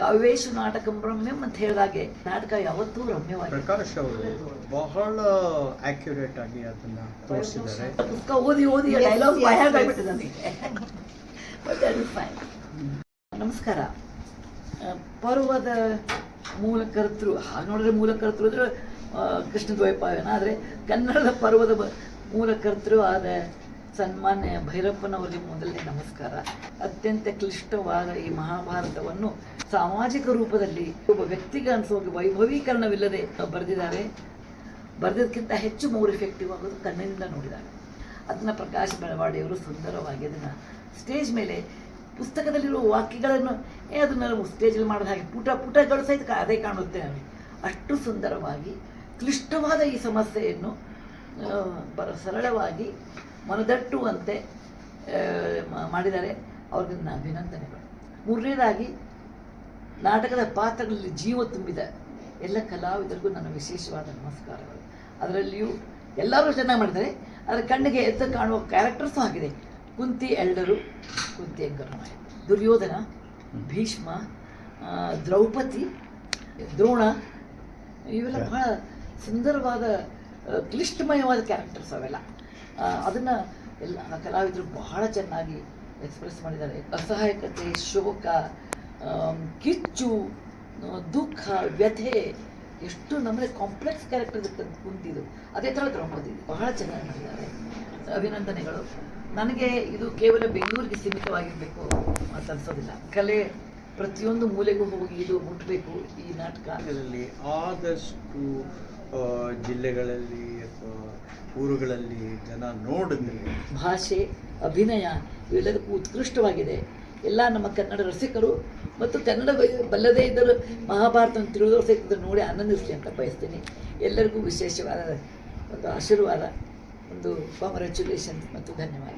ಕಾವ್ಯೇಶು ನಾಟಕ ರಮ್ಯಂ ಅಂತ ಹೇಳಿದಾಗೆ. ನಾಟಕ ಯಾವತ್ತೂ ರಮ್ಯವಾಗಿ ಪ್ರಕಾಶ್ ಅವರು ಬಹಳ ಆಕ್ಯುರೇಟ್ ಆಗಿ ಅದನ್ನ ತೋರಿಸಿದ್ದಾರೆ. ಪುಸ್ತಕ ಓದಿ ಓದಿ ಡೈಲಾಗ್. ಆಗ್ಬಿಟ್ಟಿದೆ ನನಗೆ. ನಮಸ್ಕಾರ. ಪರ್ವದ ಮೂಲಕರ್ತರು ಹಾಗೆ ನೋಡಿದ್ರೆ ಮೂಲಕರ್ತರು ಅಂದ್ರೆ ಕೃಷ್ಣದ್ವೈಪಾಯನ ಕೃಷ್ಣ ದ್ವೈಪಾಯನ ಆದರೆ ಕನ್ನಡದ ಪರ್ವದ ಮೂಲಕರ್ತರು ಮೂಲಕರ್ತೃ ಆದ ಸನ್ಮಾನ್ಯ ಭೈರಪ್ಪನವರಿಗೆ ಮೊದಲನೇ ನಮಸ್ಕಾರ. ಅತ್ಯಂತ ಕ್ಲಿಷ್ಟವಾದ ಈ ಮಹಾಭಾರತವನ್ನು ಸಾಮಾಜಿಕ ರೂಪದಲ್ಲಿ ಒಬ್ಬ ವ್ಯಕ್ತಿಗೆ ಅನಿಸೋಗಿ ವೈಭವೀಕರಣವಿಲ್ಲದೆ ಬರೆದಿದ್ದಾರೆ. ಬರೆದಿದ್ದಕ್ಕಿಂತ ಹೆಚ್ಚು ಮೋರ್ ಎಫೆಕ್ಟಿವ್ ಆಗೋದು ಕಣ್ಣಿನಿಂದ ನೋಡಿದಾಗ. ಅದನ್ನು ಪ್ರಕಾಶ್ ಬೆಳವಾಡಿಯವರು ಸುಂದರವಾಗಿ ಅದನ್ನು ಸ್ಟೇಜ್ ಮೇಲೆ ಪುಸ್ತಕದಲ್ಲಿರುವ ವಾಕ್ಯಗಳನ್ನು, ಏ, ಅದನ್ನೆಲ್ಲ ಸ್ಟೇಜಲ್ಲಿ ಮಾಡಿದ ಹಾಗೆ ಪುಟ, ಪುಟಗಳು ಸಹಿತ ಅದೇ ಕಾಣುತ್ತೆ ನಮಗೆ ಅಷ್ಟು ಸುಂದರವಾಗಿ, ಕ್ಲಿಷ್ಟವಾದ ಈ ಸಮಸ್ಯೆಯನ್ನು ಬರ, ಸರಳವಾಗಿ ಮನದಟ್ಟುವಂತೆ ಮಾಡಿದ್ದಾರೆ. ಅವ್ರಿಗೆ ನನ್ನ ಅಭಿನಂದನೆಗಳು. ಮೂರನೇದಾಗಿ ನಾಟಕದ ಪಾತ್ರಗಳಲ್ಲಿ ಜೀವ ತುಂಬಿದ. ಎಲ್ಲ ಕಲಾವಿದರಿಗೂ ನನ್ನ ವಿಶೇಷವಾದ ನಮಸ್ಕಾರಗಳು. ಅದರಲ್ಲಿಯೂ ಎಲ್ಲರೂ ಚೆನ್ನಾಗಿ ಮಾಡಿದ್ದಾರೆ. ಅದರ ಕಣ್ಣಿಗೆ ಎದ್ದು ಕಾಣುವ ಕ್ಯಾರೆಕ್ಟರ್ಸ್ ಆಗಿದೆ ಕುಂತಿ ಎಲ್ಡರು ಕುಂತಿ ಎಂಗರು ದುರ್ಯೋಧನ ಭೀಷ್ಮ ದ್ರೌಪದಿ ದ್ರೋಣ. ಇವೆಲ್ಲ ಬಹಳ ಸುಂದರವಾದ ಕ್ಲಿಷ್ಟಮಯವಾದ ಕ್ಯಾರೆಕ್ಟರ್ಸ್ ಅವೆಲ್ಲ. ಅದನ್ನು ಎಲ್ಲ ಕಲಾವಿದರು ಬಹಳ ಚೆನ್ನಾಗಿ ಎಕ್ಸ್ಪ್ರೆಸ್ ಮಾಡಿದ್ದಾರೆ. ಅಸಹಾಯಕತೆ, ಶೋಕ ಕಿಚ್ಚು ದುಃಖ, ವ್ಯಥೆ ಎಷ್ಟು ನಮ್ಮಲ್ಲಿ ಕಾಂಪ್ಲೆಕ್ಸ್ ಕ್ಯಾರೆಕ್ಟರ್ ಕುಂತಿದ್ದು. ಅದೇ ಥರ ದ್ರೌಪದಿ ಬಹಳ ಚೆನ್ನಾಗಿ ಮಾಡಿದ್ದಾರೆ. ಅಭಿನಂದನೆಗಳು. ನನಗೆ ಇದು ಕೇವಲ ಬೆಂಗಳೂರಿಗೆ ಸೀಮಿತವಾಗಿರಬೇಕು ಅಂತ ಅನ್ಸೋದಿಲ್ಲ. ಕಲೆ ಪ್ರತಿಯೊಂದು ಮೂಲೆಗೂ ಹೋಗಿ ಇದು ಮುಟ್ಟಬೇಕು ಈ ನಾಟಕ. ಇದರಲ್ಲಿ ಆದಷ್ಟು ಜಿಲ್ಲೆಗಳಲ್ಲಿ ಊರುಗಳಲ್ಲಿ ಜನ ನೋಡಿದ್ರೆ ಭಾಷೆ, ಅಭಿನಯ ಇವೆಲ್ಲದಕ್ಕೂ ಉತ್ಕೃಷ್ಟವಾಗಿದೆ. ಎಲ್ಲ ನಮ್ಮ ಕನ್ನಡ ರಸಿಕರು ಮತ್ತು ಕನ್ನಡ ಬಲ್ಲದೇ ಇದ್ದರೂ ಮಹಾಭಾರತವನ್ನು ತಿಳಿದವರು ಸಹಿತ ನೋಡಿ ಆನಂದಿಸಲಿ ಅಂತ ಬಯಸ್ತೀನಿ. ಎಲ್ಲರಿಗೂ ವಿಶೇಷವಾದ ಒಂದು ಆಶೀರ್ವಾದ, ಒಂದು ಕಾಂಗ್ರ್ಯಾಚುಲೇಷನ್ಸ್ ಮತ್ತು ಧನ್ಯವಾದ.